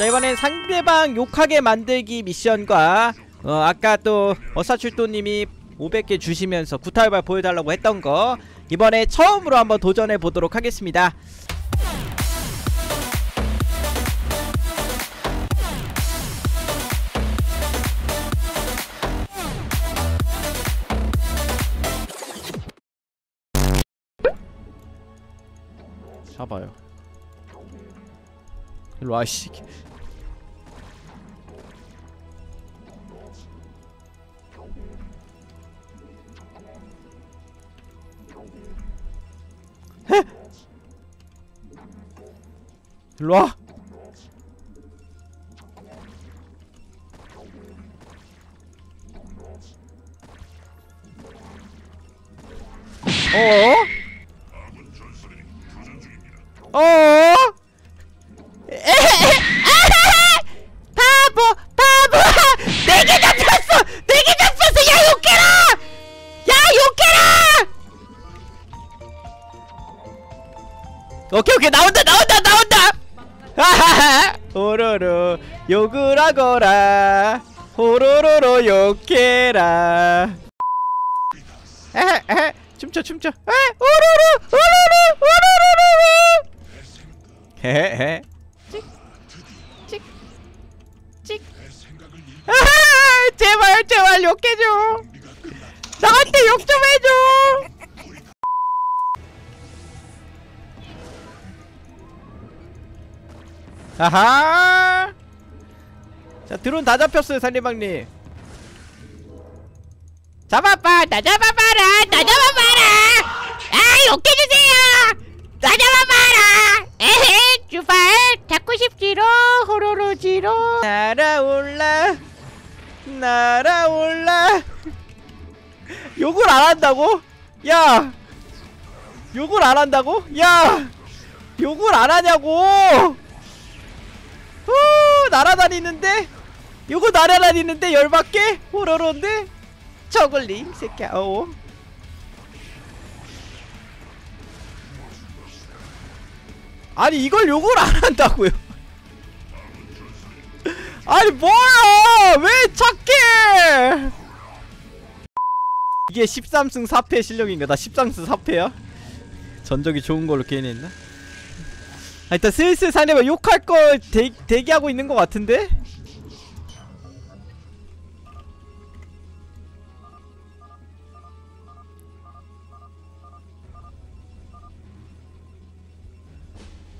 자 이번엔 상대방 욕하게 만들기 미션과 어 아까 또 어사출도님이 500개 주시면서 구타발발 보여달라고 했던 거 이번에 처음으로 한번 도전해 보도록 하겠습니다. 잡아요 일로와 씨 헤! 일로 와 어어? 어어? 오케이 오케이. 나온다 나온다 나온다 하하하 호로로 욕을 하거라. 호로로로 욕해라. 에헤 에헤. 춤춰 춤춰. 에? 호로로 호로로 호로로로 헤헤. 찍찍찍 제발 제발 욕해줘. 나한테 욕 좀 해줘 아하! 자 드론 다 잡혔어요 산리방님 잡아봐! 나 잡아봐라! 나 잡아봐라! 아 욕해주세요! 나 잡아봐라! 에헤 주발! 잡고 싶지로 호로로지로. 날아올라 날아올라. 욕을 안 한다고? 야! 욕을 안 한다고? 야! 욕을 안 하냐고 후 날아다니는데? 요거 날아다니는데 열받게? 호로로인데? 저글링 새끼야 어 아니 이걸 욕을 안 한다고요? 아니 뭐야! 왜 착해! 이게 13승 4패 실력인가? 나 13승 4패야? 전적이 좋은 걸로 괜히 했나? 아, 일단 슬슬 사내가 욕할 걸 대, 대기하고 있는 것 같은데?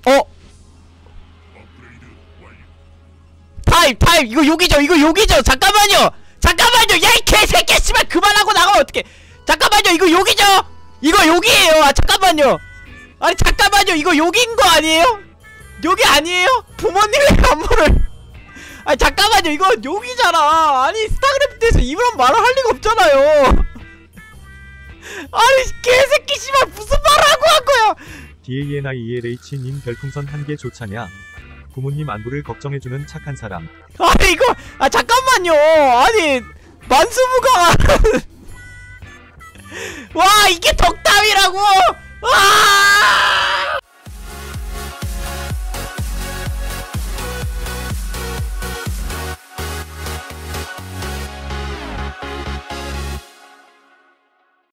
어? 타임 타임! 이거 욕이죠 이거 욕이죠! 잠깐만요! 잠깐만요! 야이 개새끼 씨발! 그만하고 나가면 어떡해! 잠깐만요 이거 욕이죠? 이거 욕이에요! 아 잠깐만요 아니 잠깐만요. 이거 욕인 거 아니에요? 욕이 아니에요? 부모님의 안무를. 아니 잠깐만요. 이거 욕이잖아. 아니 스타크래프트에서 이런 말을 할 리가 없잖아요. 아니 개새끼 씨발 무슨 말을 하고 한 거야? DANIELH님 별풍선 한 개 좋차냐? 부모님 안부를 걱정해주는 착한 사람. 아니 이거 아 잠깐만요. 아니 만수무강 와 이게 덕담이라고 와